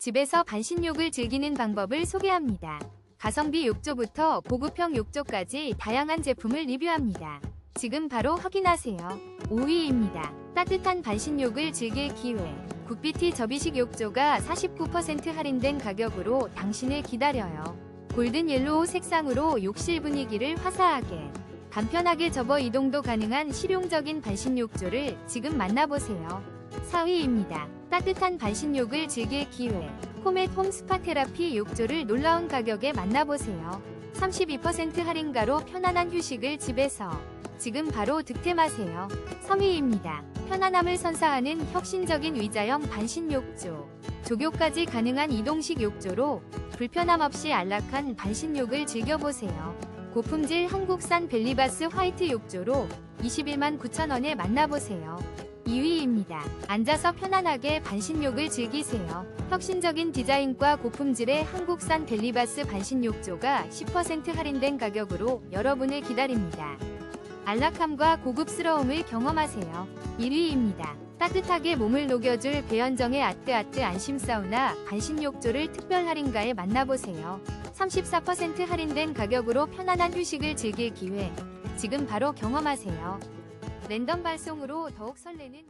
집에서 반신욕을 즐기는 방법을 소개합니다. 가성비 욕조부터 고급형 욕조까지 다양한 제품을 리뷰합니다. 지금 바로 확인하세요. 5위입니다. 따뜻한 반신욕을 즐길 기회. 굿비티 접이식 욕조가 49% 할인된 가격으로 당신을 기다려요. 골든 옐로우 색상으로 욕실 분위기를 화사하게 간편하게 접어 이동도 가능한 실용적인 반신욕조를 지금 만나보세요. 4위입니다. 따뜻한 반신욕을 즐길 기회. 코멧 홈 스파 테라피 욕조를 놀라운 가격에 만나보세요. 32% 할인가로 편안한 휴식을 집에서 지금 바로 득템하세요. 3위입니다. 편안함을 선사하는 혁신적인 의자형 반신욕조. 조교까지 가능한 이동식 욕조로 불편함 없이 안락한 반신욕을 즐겨보세요. 고품질 한국산 벨리바스 화이트 욕조로 21만 9천원에 만나보세요. 2위입니다. 앉아서 편안하게 반신욕을 즐기세요. 혁신적인 디자인과 고품질의 한국산 벨리바스 반신욕조가 10% 할인된 가격으로 여러분을 기다립니다. 안락함과 고급스러움을 경험하세요. 1위입니다. 따뜻하게 몸을 녹여줄 배현정의 아뜨아뜨 안심 사우나 반신욕조를 특별 할인가에 만나보세요. 34% 할인된 가격으로 편안한 휴식을 즐길 기회. 지금 바로 경험하세요. 랜덤 발송으로 더욱 설레는